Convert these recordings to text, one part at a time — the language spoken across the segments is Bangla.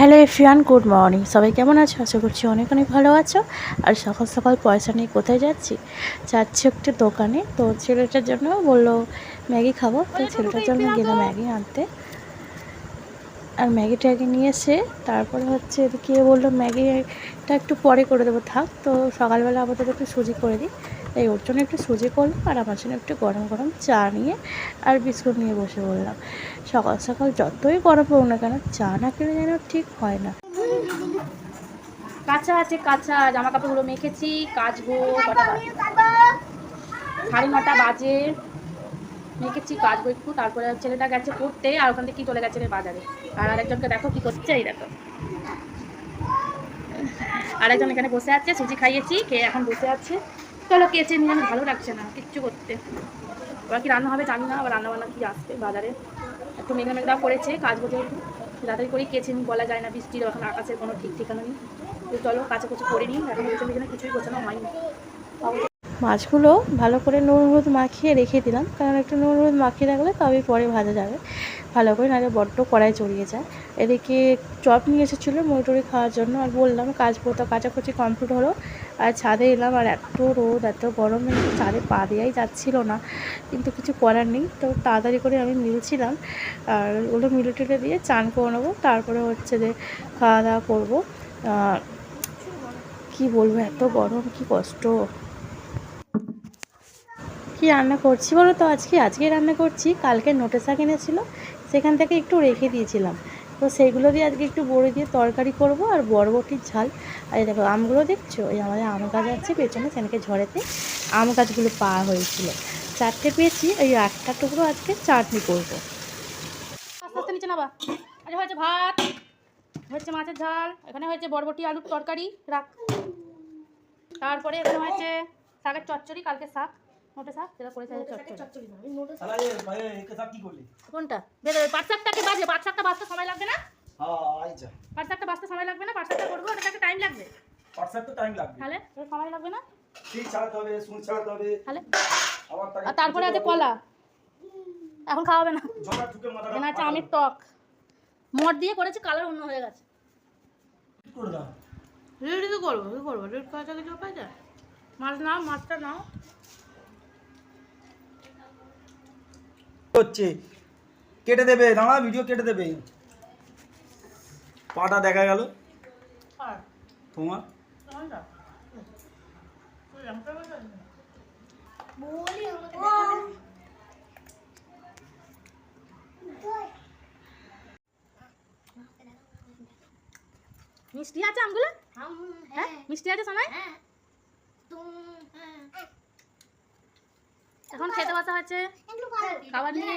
Hello এফরিয়ান good morning. সবাই কেমন আছো? আশা করছি অনেক অনেক ভালো আছো। আর সকাল সকাল পয়সা নিয়ে কোথায় যাচ্ছি? যাচ্ছি একটু দোকানে। তো ছেলেটার জন্য বলল, ম্যাগি খাব। তো ছেলেটার জন্য গেলাম ম্যাগি আনতে। আর ম্যাগি ট্যাগি নিয়ে এসে তারপরে হচ্ছে এদিকে বলল, ম্যাগিটা একটু পরে করে দেবো, থাক। তো সকালবেলা আপাতত একটু সুজি করে দিই। তাই ওর জন্য একটু সুজি করলাম আর আমার জন্য একটু গরম গরম চা নিয়ে আর বিস্কুট নিয়ে বসে বললাম সকাল সকাল যতই গরম হোক না কেন, চা না খেলে যেন ঠিক হয় না। কাঁচা আছে, কাঁচা। জামা কাপড়গুলো মেখেছি, কাচবো, কটা সাড়ে নটা বাজে। মেখেছি কাচবো একটু তারপরে ছেলেটা গেছে পড়তে, আর ওখান থেকে কি চলে গেছে রে বাজারে? আর আরেকজনকে দেখো কি করছে, এই দেখো। আরেকজন এখানে বসে আছে, সুজি খাইয়েছি, খেয়ে এখন বসে আছে। চলো কেচে নিয়ে আমি ভালো লাগছে না, কিচ্ছু করতে। ওরা কি রান্না হবে জানি না, আবার রান্না বান্না কি আসবে বাজারে। একটু মেঘলা মেঘলা করেছে কাজবো যেহেতু তাড়াতাড়ি করেই কেচে নিই বলা যায় না, বৃষ্টির এখন আকাশের কোনো ঠিক ঠিকানা নেই। তো চলো কাছাকুচি করে নিই, এখন পেছনে কিছুই গোছানো হয়নি। মাছগুলো ভালো করে নুন হলুদ মাখিয়ে রেখে দিলাম। কারণ একটু নুন হলুদ মাখিয়ে রাখলে তবেই পরে ভাজা যাবে। ভালো করে নাহলে বড্ড কড়াই চড়িয়ে যায়। এদিকে চপ নিয়ে এসেছিল মুড়ি খাওয়ার জন্য। আর বললাম কাজ তো, কাচাকুচি কমপ্লিট হলো। আর ছাদে এলাম, আর এত রোদ, এত গরমে ছাদে পা দেওয়াই যাচ্ছিল না। কিন্তু কিছু করার নেই। তো তাড়াতাড়ি করে আমি মিলছিলাম। আর ওগুলো মিলে টিলে দিয়ে চান করে নেব। তারপরে হচ্ছে যে খাওয়া দাওয়া করব। কি বলব, এত গরম, কি কষ্ট। কি রান্না করছি বলো তো আজকে? আজকে রান্না করছি, কালকে নোটে শাক এনেছিল, সেখান থেকে একটু রেখে দিয়েছিলাম। তো সেইগুলো দিয়ে আজকে একটু বড়ি দিয়ে তরকারি করব আর বরবটির ঝাল। আর দেখো, আমগুলো দেখছ? এই আমাদের আম গাছ আছে পেছনে সেখানে ঝড়েতে আম গাছগুলো পাওয়া হয়েছিল। চারটে পেয়েছি ওই একটা টুকরো আজকে চাটনি করব। নিচে হয়েছে ভাত হচ্ছে মাছের ঝাল, এখানে হয়েছে বরবটি, আলুর তরকারি, রাখ। তারপরে এখানে হয়েছে শাকের চচ্চড়ি, কালকে শাক। মোটে শাক যেটা চচ্চড়ি কোনটা? বেরো পাট শাকটাকে বাজে পাট শাকটা বাজতে সময় লাগবে না? হ্যাঁ আইছা পাট শাকটা বাজতে সময় লাগবে না? পাট শাকটা করব ওটা একটা টাইম লাগবে। হোয়াটসঅ্যাপ তো টাইম লাগবে। তাহলে সময় লাগবে না? ছাড়াতে হবে সুন ছাড়াতে হবে? তাহলে। আর তারপরে আছে কলা। এখন খাওয়াবে না। এখানে আছে আমের টক। মদ দিয়ে করেছে কালার অন্য হয়ে গেছে। রেডি তো করব কি করব? রেড করা কিছু? পাই যায় মাছ নাও মাছটা নাও। হচ্ছে। কেটে দেবে দাঁড়া ভিডিও কেটে দেবে। পাটা দেখা গেল। তোমার? মিষ্টি আছে আমগুলো? হ্যাঁ মিষ্টি আছে সোনাই এখন খেতে বসা হচ্ছে। খাবার নিয়ে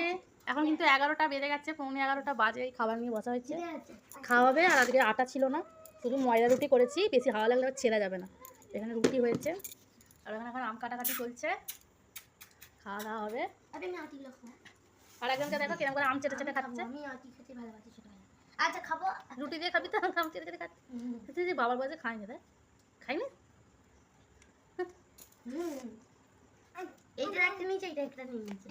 এখন কিন্তু এগারোটা বেজে গেছে পৌনে এগারোটা বাজে খাবার নিয়ে বসা হয়েছে খাওয়াবে আর আজকে আটা ছিল না শুধু ময়দা রুটি করেছি বেশি হাওয়া লাগলে আবার ছেড়ে যাবে না। এখানে রুটি হয়েছে আর এখানে এখন আম কাটাকাটি চলছে। খাওয়া দাওয়া হবে। আরে না আর একজনকে দেখো কীরকম করে আম চেটে চেটে খাচ্ছে। আমি আটি খেতে ভালোবাসি ছোটবেলায়। আচ্ছা খাব। রুটি দিয়ে খাবি তো আম চেটে চেটে খাচ্ছে। যে বাবার বয়সে খাইনি দেয় খাইনি? হুম। এইটা একটা নিচে এটা একটা নিচে